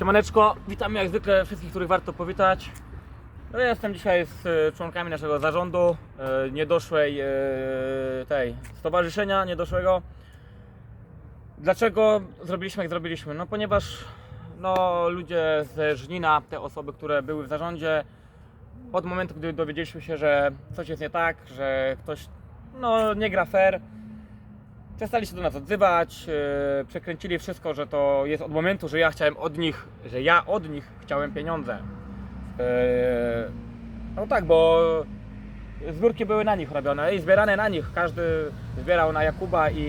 Siemaneczko, witam jak zwykle wszystkich, których warto powitać. No ja jestem dzisiaj z e, członkami naszego zarządu e, niedoszłej e, tej stowarzyszenia niedoszłego. Dlaczego zrobiliśmy jak zrobiliśmy? No ponieważ no, ludzie ze Żnina, te osoby, które były w zarządzie, od momentu, gdy dowiedzieliśmy się, że coś jest nie tak, że ktoś no, nie gra fair, przestali się do nas odzywać, yy, przekręcili wszystko, że to jest od momentu, że ja chciałem od nich, że ja od nich chciałem pieniądze. Yy, no tak, bo zbiórki były na nich robione i zbierane na nich. Każdy zbierał na Jakuba i,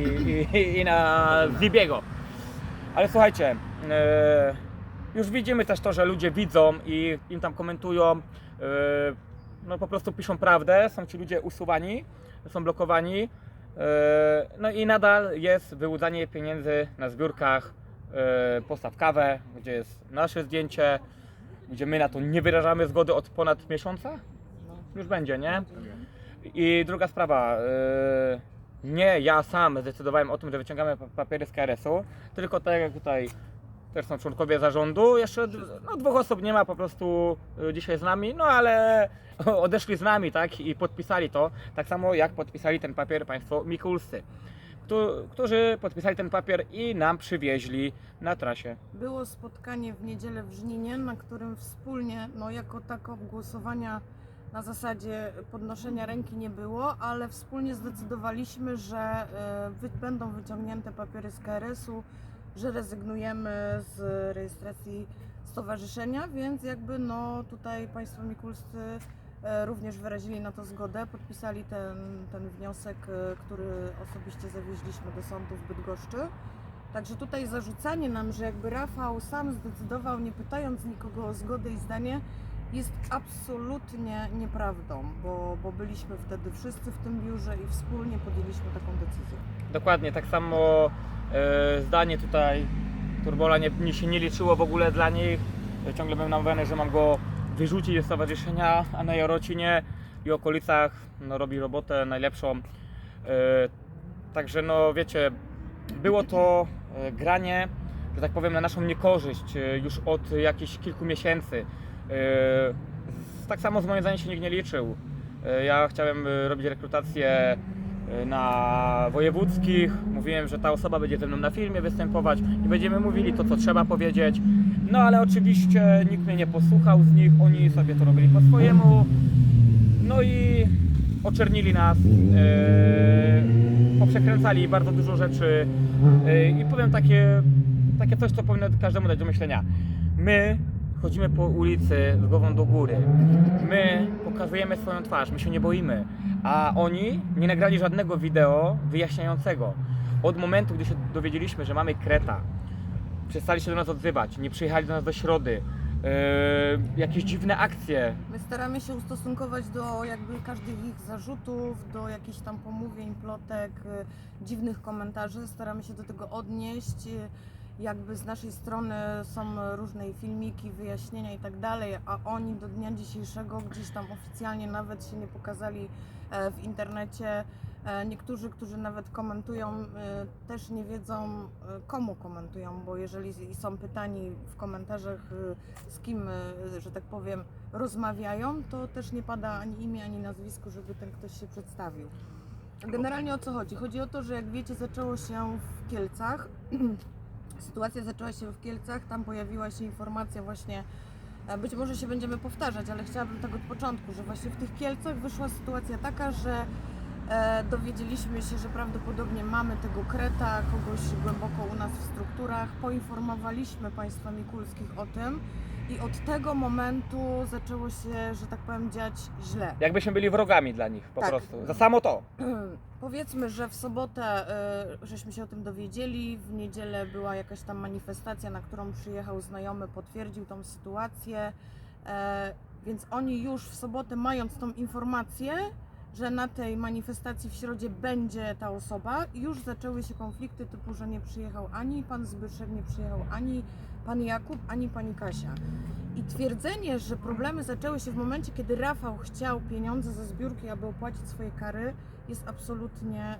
i, i na Zibiego. Ale słuchajcie, yy, już widzimy też to, że ludzie widzą i im tam komentują, yy, no po prostu piszą prawdę, są ci ludzie usuwani, są blokowani. Yy, No i nadal jest wyłudzanie pieniędzy na zbiórkach yy, Postaw Kawę, gdzie jest nasze zdjęcie, gdzie my na to nie wyrażamy zgody od ponad miesiąca. Już będzie, nie? I druga sprawa. Yy, nie ja sam zdecydowałem o tym, że wyciągamy pa- papiery z KRS-u, tylko tak jak tutaj też są członkowie zarządu. Jeszcze no, dwóch osób nie ma po prostu y, dzisiaj z nami, no ale odeszli z nami, tak? I podpisali to. Tak samo jak podpisali ten papier państwo Mikulscy, któ- którzy podpisali ten papier i nam przywieźli na trasie. Było spotkanie w niedzielę w Żninie, na którym wspólnie, no jako tako głosowania na zasadzie podnoszenia ręki nie było, ale wspólnie zdecydowaliśmy, że wy, będą wyciągnięte papiery z KRS-u, że rezygnujemy z rejestracji stowarzyszenia, więc jakby no tutaj Państwo Mikulscy e, również wyrazili na to zgodę, podpisali ten, ten wniosek, e, który osobiście zawieźliśmy do sądu w Bydgoszczy. Także tutaj zarzucanie nam, że jakby Rafał sam zdecydował, nie pytając nikogo o zgodę i zdanie, jest absolutnie nieprawdą, bo, bo byliśmy wtedy wszyscy w tym biurze i wspólnie podjęliśmy taką decyzję. Dokładnie, tak samo e, zdanie tutaj Turbola nie, nie się nie liczyło w ogóle dla nich. E, Ciągle byłem namawiany, że mam go wyrzucić ze stowarzyszenia, a na Jarocinie i okolicach no, robi robotę najlepszą. E, także no wiecie, było to e, granie, że tak powiem, na naszą niekorzyść e, już od jakichś kilku miesięcy. E, tak samo z moim zdaniem się nikt nie liczył. E, Ja chciałem e, robić rekrutację na wojewódzkich. Mówiłem, że ta osoba będzie ze mną na filmie występować i będziemy mówili to, co trzeba powiedzieć. No ale oczywiście nikt mnie nie posłuchał z nich, oni sobie to robili po swojemu. No i oczernili nas, e, poprzekręcali bardzo dużo rzeczy e, i powiem takie, takie coś, co powinno każdemu dać do myślenia. My chodzimy po ulicy z głową do góry. My pokazujemy swoją twarz, my się nie boimy. A oni nie nagrali żadnego wideo wyjaśniającego. Od momentu, gdy się dowiedzieliśmy, że mamy kreta, przestali się do nas odzywać, nie przyjechali do nas do środy, e, jakieś dziwne akcje. My staramy się ustosunkować do jakby każdych ich zarzutów, do jakichś tam pomówień, plotek, y, dziwnych komentarzy. Staramy się do tego odnieść. y, Jakby z naszej strony są różne filmiki, wyjaśnienia i tak dalej, a oni do dnia dzisiejszego gdzieś tam oficjalnie nawet się nie pokazali e, w internecie. E, Niektórzy, którzy nawet komentują, e, też nie wiedzą komu komentują, bo jeżeli są pytani w komentarzach z kim, że tak powiem, rozmawiają, to też nie pada ani imię, ani nazwisko, żeby ten ktoś się przedstawił. Generalnie o co chodzi? Chodzi o to, że jak wiecie, zaczęło się w Kielcach. Sytuacja zaczęła się w Kielcach, tam pojawiła się informacja właśnie, e, być może się będziemy powtarzać, ale chciałabym tak od początku, że właśnie w tych Kielcach wyszła sytuacja taka, że e, dowiedzieliśmy się, że prawdopodobnie mamy tego kreta, kogoś głęboko u nas w strukturach. Poinformowaliśmy państwa Mikulskich o tym i od tego momentu zaczęło się, że tak powiem, dziać źle. Jakbyśmy byli wrogami dla nich po Tak. prostu. Za samo to. Powiedzmy, że w sobotę y, żeśmy się o tym dowiedzieli, w niedzielę była jakaś tam manifestacja, na którą przyjechał znajomy, potwierdził tą sytuację, e, więc oni już w sobotę mając tą informację, że na tej manifestacji w środzie będzie ta osoba, już zaczęły się konflikty typu, że nie przyjechał ani pan Zbyszek, nie przyjechał ani pan Jakub, ani pani Kasia. I twierdzenie, że problemy zaczęły się w momencie, kiedy Rafał chciał pieniądze ze zbiórki, aby opłacić swoje kary, jest absolutnie,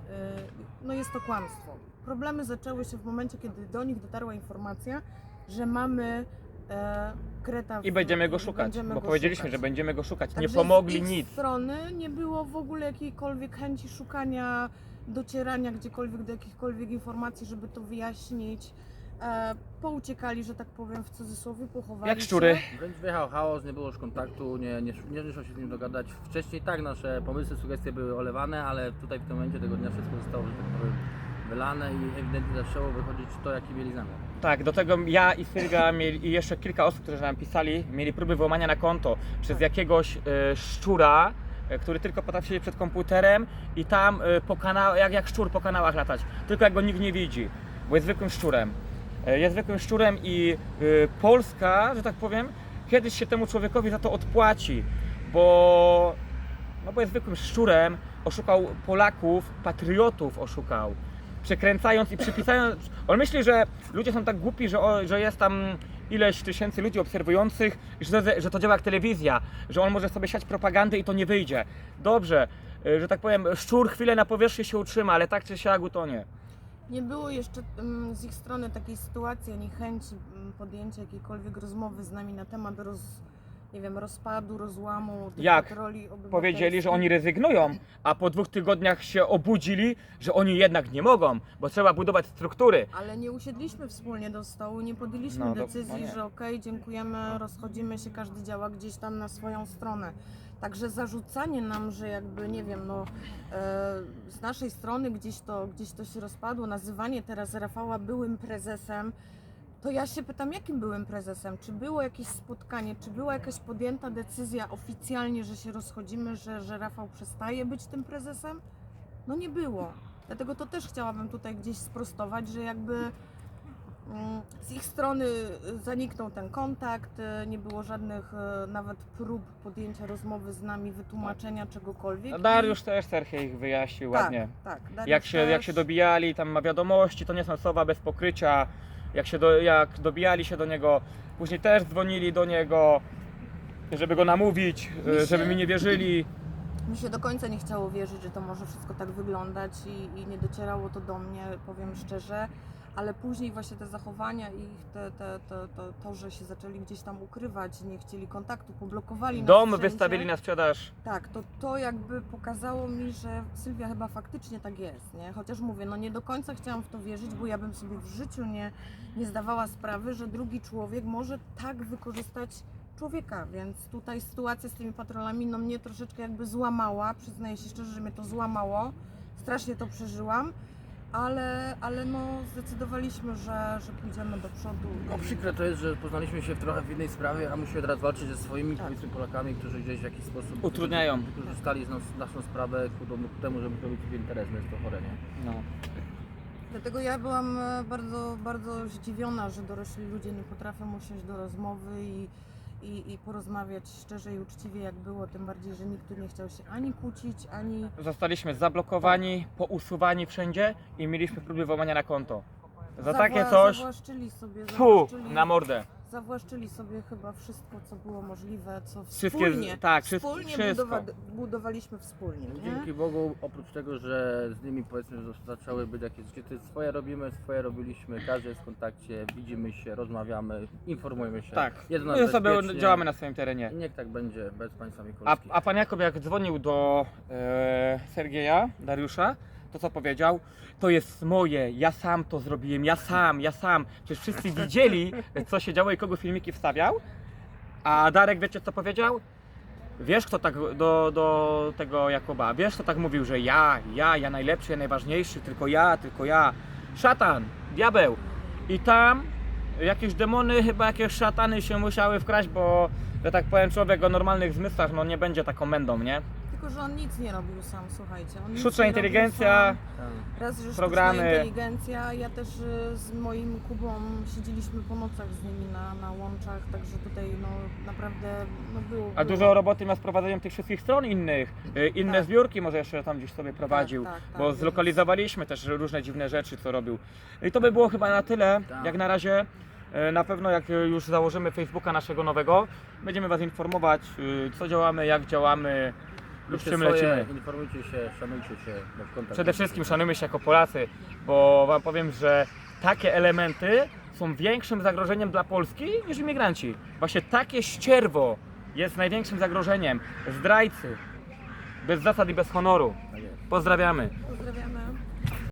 y, no jest to kłamstwo. Problemy zaczęły się w momencie, kiedy do nich dotarła informacja, że mamy e, Kreta. w- I będziemy go szukać, będziemy bo go powiedzieliśmy, szukać. że będziemy go szukać. Nie Także pomogli z ich nic. strony nie było w ogóle jakiejkolwiek chęci szukania, docierania gdziekolwiek do jakichkolwiek informacji, żeby to wyjaśnić. E, pouciekali, że tak powiem, w cudzysłowie, pochowali Jak szczury. Się. Wręcz wyjechał chaos, nie było już kontaktu, nie, nie, nie wyszło się z nim dogadać. Wcześniej tak, nasze pomysły, sugestie były olewane, ale tutaj w tym momencie tego dnia wszystko zostało, że tak powiem, wylane i ewidentnie zaczęło wychodzić to, jaki mieli zamiar. Tak, do tego ja i Sylwia mieli, i jeszcze kilka osób, które nam pisali, mieli próby włamania na konto przez jakiegoś e, szczura, e, który tylko potrafi siedzieć przed komputerem i tam e, po kana- jak, jak szczur po kanałach latać, tylko jak go nikt nie widzi, bo jest zwykłym szczurem. E, jest zwykłym szczurem i e, Polska, że tak powiem, kiedyś się temu człowiekowi za to odpłaci, bo, no bo jest zwykłym szczurem, oszukał Polaków, patriotów oszukał przekręcając i przypisając. On myśli, że ludzie są tak głupi, że, o, że jest tam ileś tysięcy ludzi obserwujących, że, że to działa jak telewizja, że on może sobie siać propagandę i to nie wyjdzie. Dobrze, y, że tak powiem, szczur chwilę na powierzchni się utrzyma, ale tak czy siak utonie. Nie było jeszcze mm, z ich strony takiej sytuacji, ani chęci mm, podjęcia jakiejkolwiek rozmowy z nami na temat roz, nie wiem, rozpadu, rozłamu tych Jak? obywatelskich. Powiedzieli, że oni rezygnują, a po dwóch tygodniach się obudzili, że oni jednak nie mogą, bo trzeba budować struktury. Ale nie usiedliśmy wspólnie do stołu, nie podjęliśmy No, do- decyzji, no nie. że okej, dziękujemy, rozchodzimy się, każdy działa gdzieś tam na swoją stronę. Także zarzucanie nam, że jakby, nie wiem, no, e, z naszej strony gdzieś to, gdzieś to się rozpadło, nazywanie teraz Rafała byłym prezesem, to ja się pytam, jakim byłym prezesem? Czy było jakieś spotkanie, czy była jakaś podjęta decyzja oficjalnie, że się rozchodzimy, że, że Rafał przestaje być tym prezesem? No nie było. Dlatego to też chciałabym tutaj gdzieś sprostować, że jakby z ich strony zaniknął ten kontakt, y, nie było żadnych y, nawet prób podjęcia rozmowy z nami, wytłumaczenia czegokolwiek. A I- Dariusz też Serhii ich wyjaśnił tak, ładnie. Tak, Dariusz Jak się, jak też. się dobijali, tam ma wiadomości, to nie są słowa bez pokrycia. Jak się do, jak dobijali się do niego, później też dzwonili do niego, żeby go namówić, Mi e, się- żeby mi nie wierzyli. Mi się do końca nie chciało wierzyć, że to może wszystko tak wyglądać i, i nie docierało to do mnie, powiem szczerze. Ale później właśnie te zachowania ich, te, te, te, to, to, że się zaczęli gdzieś tam ukrywać, nie chcieli kontaktu, poblokowali nas Dom wszędzie. wystawili na sprzedaż. Tak, to, to jakby pokazało mi, że Sylwia chyba faktycznie tak jest, nie? Chociaż mówię, no nie do końca chciałam w to wierzyć, bo ja bym sobie w życiu nie, nie zdawała sprawy, że drugi człowiek może tak wykorzystać człowieka, więc tutaj sytuacja z tymi patrolami no mnie troszeczkę jakby złamała, przyznaję się szczerze, że mnie to złamało, strasznie to przeżyłam, ale, ale no zdecydowaliśmy, że, że pójdziemy do przodu. No i- przykre to jest, że poznaliśmy się w trochę w innej sprawie, a musimy teraz walczyć ze swoimi Tak. powiedzmy Polakami, którzy gdzieś w jakiś sposób Utrudniają. wykorzystali z nas, naszą sprawę ku, temu, żeby robić sobie interes, no jest to chore, nie? No. Dlatego ja byłam e, bardzo, bardzo zdziwiona, że dorośli ludzie nie potrafią usiąść do rozmowy i, i, i porozmawiać szczerze i uczciwie jak było, tym bardziej, że nikt tu nie chciał się ani kłócić, ani... Zostaliśmy zablokowani, pousuwani wszędzie i mieliśmy próby włamania na konto. Za zawła- takie coś, Zawłaszczyli sobie, fu, zawłaszczyli, na mordę. Zawłaszczyli sobie chyba wszystko, co było możliwe, co Wszystkie, wspólnie, tak, wszystko. wspólnie wszystko. budowa, budowaliśmy wspólnie, nie? Dzięki Bogu, oprócz tego, że z nimi powiedzmy że zaczęły być jakieś rzeczy, swoje robimy, swoje robiliśmy, każdy jest w kontakcie, widzimy się, rozmawiamy, informujemy się. Tak, Jest u my nas sobie działamy na swoim terenie. I niech tak będzie bez państwa A, Mikołajskich. a pan Jakub jak dzwonił do e, Sergieja, Dariusza, to co powiedział? To jest moje, ja sam to zrobiłem, ja sam, ja sam. Przecież wszyscy widzieli, co się działo i kogo filmiki wstawiał. A Darek, wiecie co powiedział? Wiesz kto tak do, do tego Jakuba, wiesz kto tak mówił, że ja, ja, ja najlepszy, ja najważniejszy, tylko ja, tylko ja. Szatan, diabeł. I tam jakieś demony, chyba jakieś szatany się musiały wkraść, bo że tak powiem człowiek o normalnych zmysłach no nie będzie taką mędą, nie? Tylko, że on nic nie robił sam, słuchajcie. On nic Sztuczna nie robił inteligencja, sam. Tak. Raz, że programy. sztuczna inteligencja, ja też y, z moim Kubą siedzieliśmy po nocach z nimi na, na łączach, także tutaj no naprawdę no było... a było. dużo roboty ma z prowadzeniem tych wszystkich stron innych. Y, Inne Tak. zbiórki może jeszcze tam gdzieś sobie prowadził. tak, tak, bo więc- zlokalizowaliśmy też różne dziwne rzeczy, co robił. I to by było chyba na tyle, Tak. jak na razie. E, Na pewno jak już założymy Facebooka naszego nowego, będziemy Was informować, y, co działamy, jak działamy, Róbcie czym swoje, lecimy. Informujcie się, szanujcie się, bo w Przede wszystkim szanujmy się jako Polacy, bo Wam powiem, że takie elementy są większym zagrożeniem dla Polski niż imigranci. Właśnie takie ścierwo jest największym zagrożeniem. Zdrajcy. Bez zasad i bez honoru. Tak jest. Pozdrawiamy.